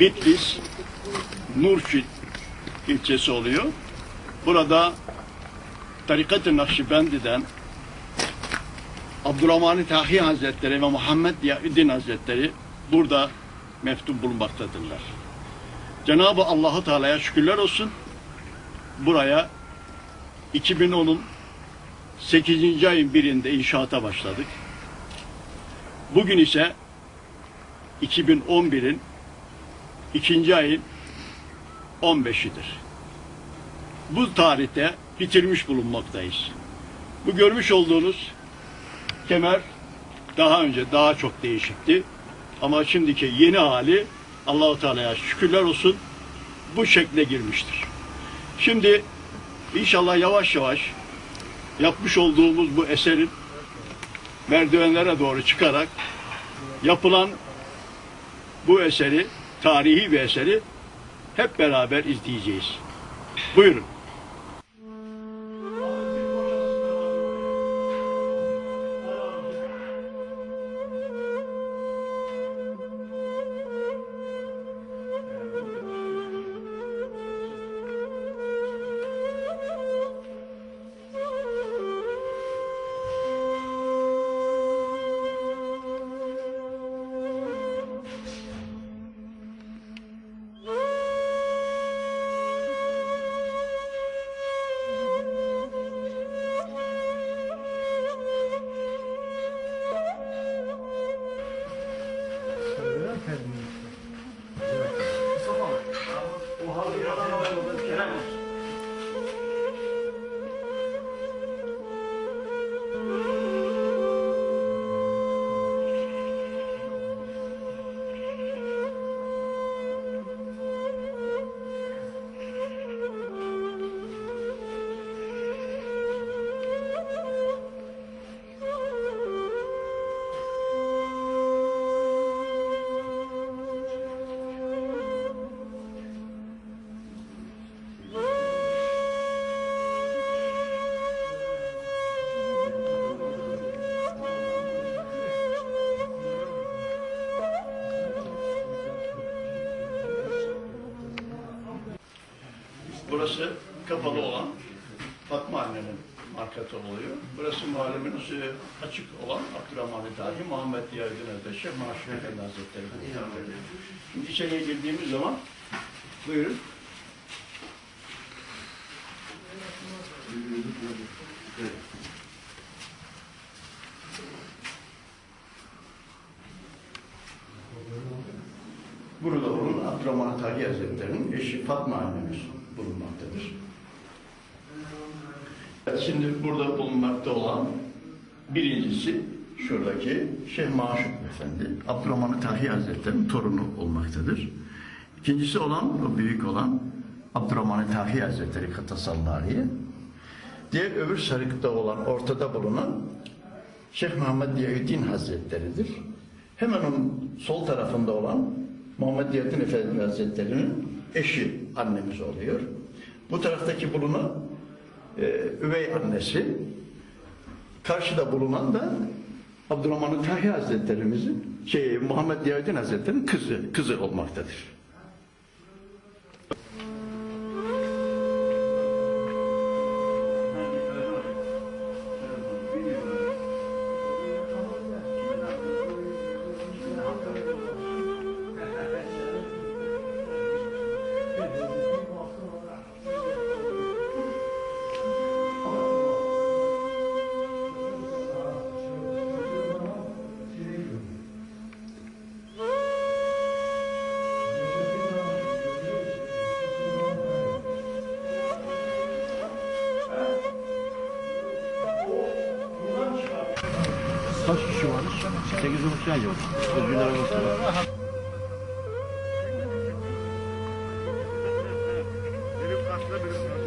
Bitlis, Nurşit ilçesi oluyor. Burada Tarikat-ı Nakşibendi'den Abdurrahman Tahi Hazretleri ve Muhammed Yahuddin Hazretleri burada meftun bulunmaktadırlar. Cenab-ı Allahu Teala'ya şükürler olsun. Buraya 2010'un 8. ayın birinde inşaata başladık. Bugün ise 2011'in ikinci ayın 15'idir. Bu tarihte bitirmiş bulunmaktayız. Bu görmüş olduğunuz kemer daha önce daha çok değişikti. Ama şimdiki yeni hali Allahu Teala'ya şükürler olsun bu şekle girmiştir. Şimdi inşallah yavaş yavaş yapmış olduğumuz bu eserin merdivenlere doğru çıkarak yapılan bu eseri, tarihi bir eseri hep beraber izleyeceğiz. Buyurun. American Burası kapalı olan Fatma annenin markası oluyor. Burası mahallemin suyu açık olan Abdurrahman Dahi, Muhammed Diyardin Ödeşe, Maşur Efendi Hazretleri. Şimdi içeriye girdiğimiz zaman buyurun. Burada onun Abdurrahman Dahi Hazretleri'nin eşi Fatma annemiz bulunmaktadır. Şimdi burada bulunmakta olan birincisi şuradaki Şeyh Maşuk Efendi, Abdurrahman Tahi Hazretleri'nin torunu olmaktadır. İkincisi olan, o büyük olan Abdurrahman Tahi Hazretleri Katasallariye. Diğer öbür sarıkta olan, ortada bulunan Şeyh Muhammed Diyaüddin Hazretleri'dir. Hemen onun sol tarafında olan Muhammed Diyaüddin Efendi Hazretleri'nin eşi annemiz oluyor. Bu taraftaki bulunan e, üvey annesi, karşıda bulunan da Abdurrahman Tahi Hazretlerimizin, şey, Muhammed Diyaüddin Hazretleri'nin kızı, kızı olmaktadır. Kaç kişi varmış? 8 9 tane yok. Özgürler arabası var. Benim karşıda benim